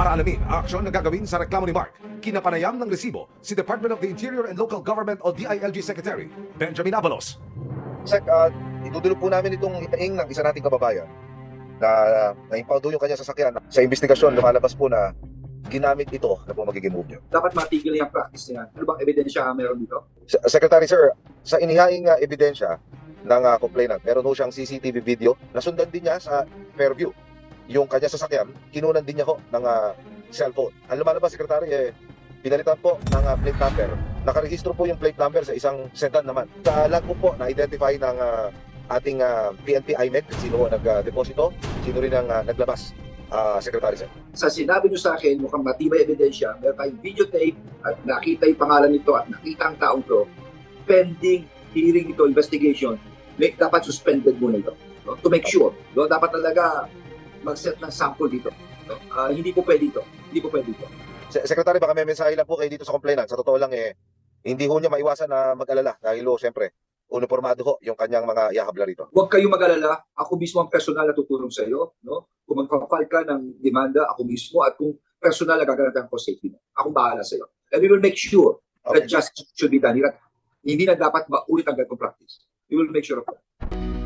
Para alamin ang aksyon na gagawin sa reklamo ni Mark, kinapanayam ng resibo si Department of the Interior and Local Government o DILG Secretary Benjamin Abalos. Sek, uh, idudulog po namin itong itaing ng isa nating kababayan na na-impound yung kanya sasakyan. Sa investigasyon, lumalabas po na ginamit ito na po magiging move niyo. dapat matigil yung practice na yan. Ano bang ebidensya meron dito? Se- Secretary Sir, sa inihaing uh, ebidensya ng uh, complainant, meron ho siyang CCTV video na sundan din niya sa Fairview. Yung kanya sasakyan, kinunan din niya ho ng uh, cellphone. Ang lumalabas, Secretary, eh, pinalitan po ng uh, plate number. Nakarehistro po yung plate number sa isang sedan naman. Sa logbook po, na-identify ng uh, ating uh, PNP IMEC, sino ho nag-deposito, sino rin ang uh, naglabas, uh, Secretary Sir. Sa sinabi nyo sa akin, mukhang matibay ebidensya, meron tayong videotape at nakita yung pangalan nito at nakita ang taong to, pending hearing ito, investigation, may, dapat suspended muna ito. No? To make sure. No? Dapat talaga mag-set ng sample dito. No? Ah, hindi po pwede ito. Hindi po pwede ito. Se- Secretary, baka may mensahe lang po kayo dito sa complainant. Sa totoo lang, eh, hindi ho niya maiwasan na mag-alala dahil ho, siyempre, uniformado ho yung kanyang mga ihahabla rito. Huwag kayong mag-alala. Ako mismo ang personal na tutulong sa iyo. No? Kung magpapal ka ng demanda, ako mismo. At kung personal na gaganapan ko safety mo. Akong bahala sa iyo. And we will make sure Okay. that justice should be done. Hindi na dapat maulit ang ganitong practice. We will make sure of that.